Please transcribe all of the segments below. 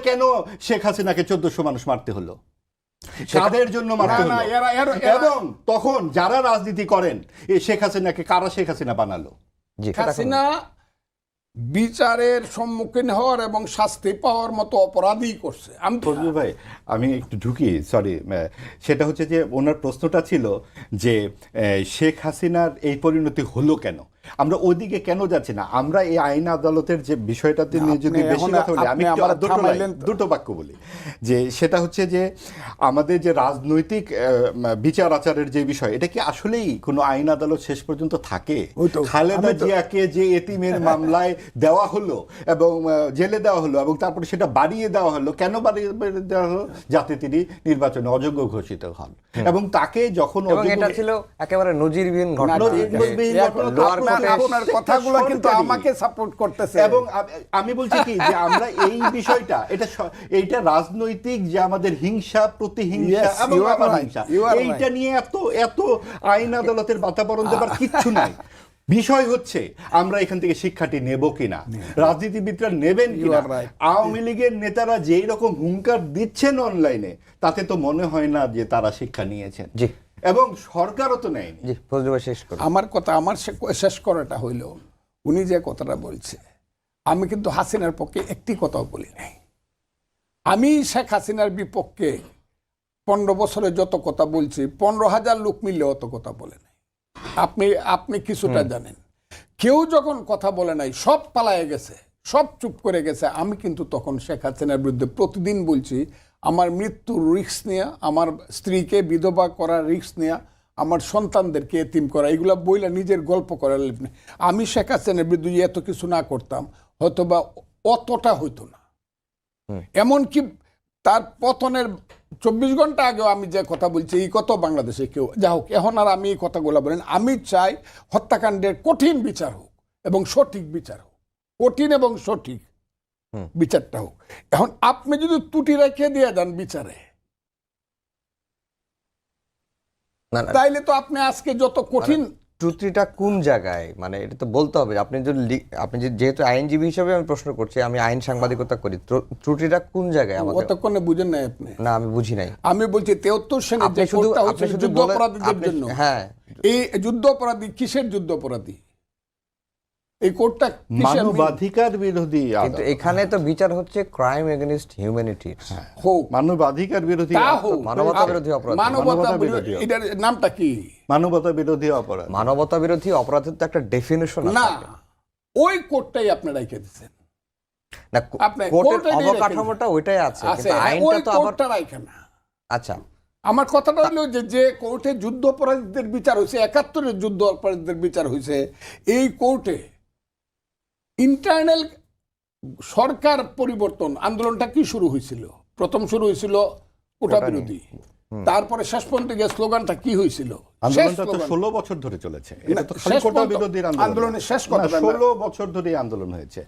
কেন শেখ হাসিনাকে চোদ্দশো মানুষ মারতে হলো? কাদের জন্য মারতে না, না, হলো। এবং তখন যারা রাজনীতি করেন এই শেখ হাসিনাকে কারা শেখ হাসিনা বানালো? জি হাসিনা বিচারের সম্মুখীন হওয়ার এবং শাস্তি পাওয়ার মতো অপরাধই করছে। আমি ফজলুল ভাই আমি একটু ঢুকি সরি সেটা হচ্ছে যে ওনার প্রশ্নটা ছিল যে আহ, শেখ হাসিনার এই পরিণতি হলো কেন? আমরা ওইদিকে কেন যাচ্ছি না? আমরা এই আইন আদালতের যে বিষয়টাতে নিয়ে যদি বেশি কথা বলি আমি আমার দুটো। দুটো বাক্য বলি। যে সেটা হচ্ছে যে আমাদের যে রাজনৈতিক বিচার আচারের যে বিষয় এটা কি আসলেই কোনো আইন আদালত শেষ পর্যন্ত থাকে? খালেদা জিয়াকে যে এতিমের মামলায় দেওয়া হলো এবং জেলে দেওয়া হলো এবং তারপরে সেটা বাড়িয়ে দেওয়া হলো কেন বাড়িয়ে বাড়িয়ে দেওয়া হলো? যাতে তিনি নির্বাচনে অযোগ্য ঘোষিত হন। এবং তাকে যখন এটা ছিল একেবারে নজিরবিহীন ঘটনা। আপনার- কথাগুলো কিন্তু আমাকে সাপোর্ট করতেছে। এবং আমি বলছি কি যে আমরা এই বিষয়টা এটা এইটা রাজনৈতিক যে আমাদের হিংসা প্রতিহিংসা এবং এইটা নিয়ে এত এত আইন আদালতের বাতাবরণ দেবার কিচ্ছু নাই। বিষয় হচ্ছে আমরা এখান থেকে শিক্ষাটি নেব কিনা? রাজনীতিবিদরা নেবেন কিনা? আওয়ামী লীগের নেতারা যেই রকম হুঙ্কার দিচ্ছেন অনলাইনে তাতে তো মনে হয় না যে তারা শিক্ষা নিয়েছেন। জি। এবং সরকারও তো নেয়নি। শেষ করুন। আমার কথা আমার শেষ করাটা হইল উনি যে কথাটা বলছে আমি কিন্তু হাসিনার পক্ষে একটি কথাও বলি নাই। আমি শেখ হাসিনার বিপক্ষে পনেরো বছরে যত কথা বলছি পনেরো হাজার লোক মিললে অত কথা বলে নাই। আপনি আপনি কিছুটা জানেন। কেউ যখন কথা বলে নাই সব পালায় গেছে সব চুপ করে গেছে। আমি কিন্তু তখন শেখ হাসিনার বিরুদ্ধে প্রতিদিন বলছি আমার মৃত্যুর রিস্ক নিয়ে আমার স্ত্রীকে বিধবা করার রিস্ক নিয়ে আমার সন্তানদেরকে এতিম করা এগুলা বইলা নিজের গল্প করার। আমি শেখ হাসিনার বিরুদ্ধে এত কিছু না করতাম হয়তো বা অতটা হইতো না। এমনকি তার পতনের চব্বিশ ঘণ্টা আগেও আমি যে কথা বলছি এই কত বাংলাদেশে কেউ যা হোক এখন আর আমি এই কথাগুলো বলেন আমি চাই হত্যাকাণ্ডের কঠিন বিচার হোক এবং সঠিক বিচার হোক। কঠিন এবং সঠিক। বিচারটা হোক। এখন আপনি যদি ত্রুটি রেখে দিয়ে যান বিচারে। তাইলে তো আপনি আজকে যত কঠিন ত্রুটিটা কোন জায়গায়? মানে এটা তো বলতে হবে আপনি যদি আপনি যেহেতু আইনজীবী হিসেবে আমি প্রশ্ন করছি আমি আইন সাংবাদিকতা করি ত্রুটিটা কোন জায়গায় আমাকে অতক্ষণে বুঝেন নাই আপনি। না আমি বুঝি নাই। আমি বলছি তেহত্তর সেনে যে শুধু হয়েছিল শুধু যুদ্ধ অপরাধীদের জন্য। হ্যাঁ। এই যুদ্ধ অপরাধী কিসের যুদ্ধ অপরাধী? এই কোর্টটা কিসের মানবাধিকার বিরোধী কিন্তু এখানে তো বিচার হচ্ছে ক্রাইম এগেনস্ট হিউম্যানিটি হোক। মানবাধিকার বিরোধী হোক। মানবতা বিরোধী অপরাধ। মানবতা বিরোধী এটার নামটা কি? মানবতা বিরোধী অপরাধ। মানবতা বিরোধী অপরাধের তো একটা ডেফিনেশন না। ওই কোর্টটাই আপনি রেখে দিচ্ছেন না কোর্টের অবকাঠামোটা ওইটাই আছে আছে। কিন্তু আইনটা তো আবার না। আচ্ছা। আমার কথাটা হলো যে যে কোর্টে যুদ্ধ অপরাধীদের বিচার হয়েছে একাত্তরের যুদ্ধ অপরাধীদের বিচার হয়েছে এই কোর্টে ইন্টারনাল সরকার পরিবর্তন আন্দোলনটা কি শুরু হয়েছিল? প্রথম শুরু হয়েছিল কোটা বিরোধী তারপরে শেষ পর্যন্ত গিয়ে স্লোগানটা কি হয়েছিল। ষোলো বছর ধরে চলেছে। এটা শেষ আন্দোলনের ষোলো বছর ধরে আন্দোলন হয়েছে।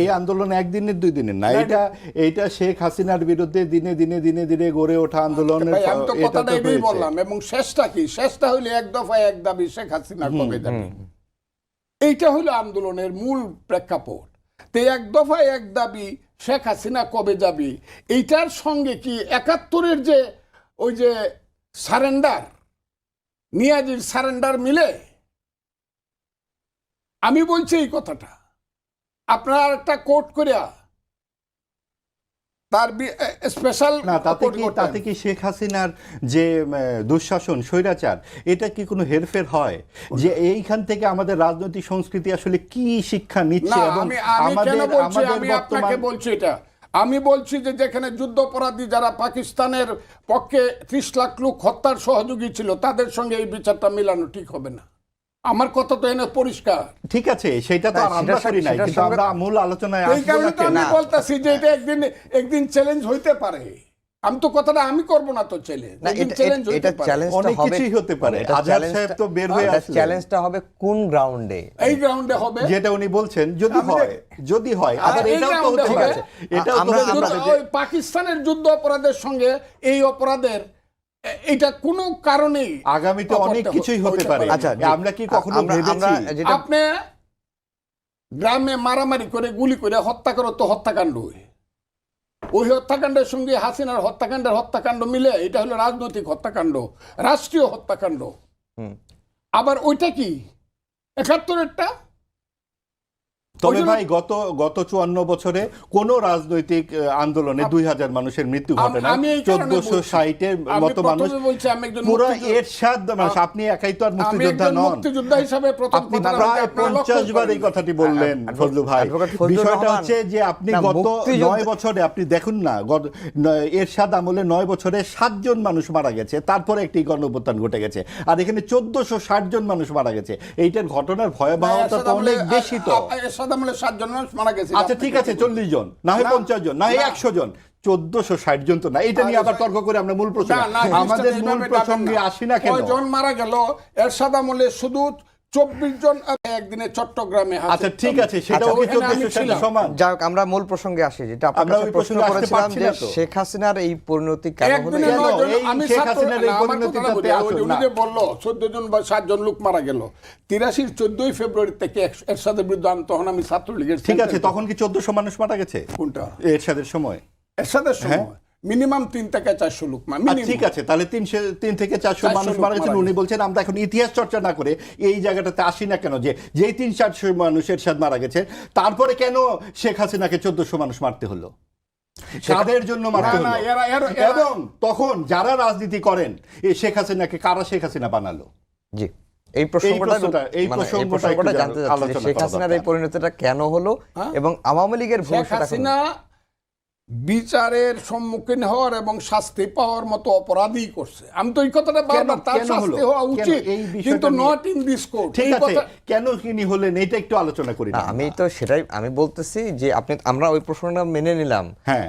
এই আন্দোলন একদিনের দুই দিনের না এটা এইটা শেখ হাসিনার বিরুদ্ধে দিনে দিনে দিনে দিনে গড়ে ওঠা আন্দোলনের এটা হয়েছে। বললাম এবং শেষটা কি? শেষটা হইলে এক দফায় এক দাবি শেখ হাসিনা কবে যাবে? এইটা হলো আন্দোলনের মূল প্রেক্ষাপট। তে এক দফায় এক দাবি, শেখ হাসিনা কবে যাবি? এইটার সঙ্গে কি একাত্তরের যে ওই যে সারেন্ডার, নিয়াজির সারেন্ডার মিলে? আমি বলছি এই কথাটা। আপনার একটা কোর্ট করিয়া তার স্পেশাল না তাতে কি তাতে কি শেখ হাসিনার যে দুঃশাসন স্বৈরাচার এটা কি কোনো হেরফের হয়? যে এইখান থেকে আমাদের রাজনৈতিক সংস্কৃতি আসলে কি শিক্ষা নিচ্ছে এবং আমাদের বলছি? আমাদের আমি আপনাকে বলছি এটা। আমি বলছি যে যেখানে যুদ্ধ অপরাধী যারা পাকিস্তানের পক্ষে ত্রিশ লাখ লোক হত্যার সহযোগী ছিল তাদের সঙ্গে এই বিচারটা মিলানো ঠিক হবে না। আমার কথা তো এনে পরিষ্কার। ঠিক আছে সেটা তো আমরা করি নাই কিন্তু আমরা মূল আলোচনায় এই কারণে না তো কেন? আমি বলতেছি যে এটা একদিন একদিন চ্যালেঞ্জ হইতে পারে। আমি তো কথাটা আমি করব না তো চ্যালেঞ্জ না এটা এটা- এটা পারে। চ্যালেঞ্জটা অনেক হবে কিছুই হতে পারে। এটা আজহার সাহেব তো বের হয়ে এটা আসলেন। চ্যালেঞ্জটা হবে কোন গ্রাউন্ডে এই গ্রাউন্ডে হবে। যেটা উনি বলছেন যদি হয় যদি হয় আবার এটাও তো পারে এটাও তো আমরা- পাকিস্তানের যুদ্ধ অপরাধের সঙ্গে এই অপরাধের এটা কোনো কারণেই আগামীতে অনেক কিছুই হতে পারে। আচ্ছা, আমরা কি কখনো ভেবেছি আপনি গ্রামে মারামারি করে গুলি করে হত্যা করো তো হত্যাকাণ্ড ওই হত্যাকাণ্ডের সঙ্গে হাসিনার হত্যাকাণ্ডের হত্যাকাণ্ড মিলে এটা হলো রাজনৈতিক হত্যাকাণ্ড রাষ্ট্রীয় হত্যাকাণ্ড। আবার ওইটা কি? একাত্তরেরটা? তবে ভাই গত গত চুয়ান্ন বছরে কোন রাজনৈতিক আন্দোলনে দুই হাজার মানুষের মৃত্যু ঘটে না চোদ্দশো ষাটের মতো মানুষ প্রথমে বলছি আমি একজন পুরো এরশাদ আপনি একাই তো আর মুক্তিযোদ্ধা নন। মুক্তিযোদ্ধা হিসাবে আপনি প্রায় পঞ্চাশ বার এই কথাটি বললেন ফজলু ভাই। বিষয়টা হচ্ছে যে আপনি গত নয় বছরে আপনি দেখুন না এরশাদ আমলে নয় বছরে সাতজন মানুষ মারা গেছে তারপরে একটি গণঅভ্যুত্থান ঘটে গেছে আর এখানে চোদ্দশো ষাট জন মানুষ মারা গেছে। এইটার ঘটনার ভয়াবহতা তো অনেক বেশি তো। আ- এরশাদ আমলে সাতজন মানুষ মারা গেছে। আচ্ছা ঠিক আছে চল্লিশ জন। না হয় পঞ্চাশ জন না হয় একশো জন। চোদ্দশো ষাট জন তো না এটা নিয়ে আবার তর্ক করে আমরা মূল প্রসঙ্গে আমাদের মূল প্রসঙ্গে আসি না কেন? জন মারা গেল? এরশাদ আমলে শুধু চব্বিশ জন একদিনে চট্টগ্রামে আচ্ছা ঠিক আছে সেটাও আচ্ছা, আমি। সমান। যাই হোক আমরা মূল প্রসঙ্গে আসি যেটা আপনার কাছে প্রশ্ন করেছিলাম যে শেখ হাসিনার এই পরিণতি কেন হলো? আমি শেখ হাসিনার এই পরিণতিটাতে উনি যে বলল চোদ্দ জন বা সাত জন লোক মারা গেল তিরাশির চোদ্দই ফেব্রুয়ারি থেকে এরশাদের বিরুদ্ধে আন তখন আমি ছাত্রলীগের ঠিক আছে তখন কি চোদ্দশো মানুষ মারা গেছে? কোনটা? এরশাদের সময়। এরশাদের সময়? মিনিমাম তিন থেকে চারশো লোক minimum। ঠিক আছে তাহলে তিনশো তিন থেকে চারশো মানুষ মারা গেছেন উনি বলছেন আমরা এখন ইতিহাস চর্চা না করে এই জায়গাটাতে আসি না কেন? যে যেই তিন চারশো মানুষের সাথে মারা গেছে তারপরে কেন শেখ হাসিনাকে চোদ্দশো মানুষ মারতে হলো? কাদের জন্য মারতে না, না, হলো? এরা- এরা- এরা- এবং তখন যারা রাজনীতি করেন এই শেখ হাসিনাকে কারা শেখ হাসিনা বানালো? জি এই প্রসঙ্গটা প্রশ্নটা- এই মানে প্রসঙ্গটা জানতে চাচ্ছি শেখ হাসিনার এই পরিণতিটা কেন হলো হ্যাঁ? এবং আওয়ামী লীগের এখন হাসিনা বিচারের সম্মুখীন হওয়ার এবং শাস্তি পাওয়ার মতো অপরাধী করছে। আমি তো এই কথাটা বারবার তার শাস্তি হওয়া উচিত কিন্তু নট ইন দিস কোর্ট ঠিক আছে কেন তিনি হলেন এটা একটু আলোচনা করি আমি তো সেটাই আমি বলতেছি যে আপনি আমরা ওই প্রশ্নটা মেনে নিলাম। হ্যাঁ।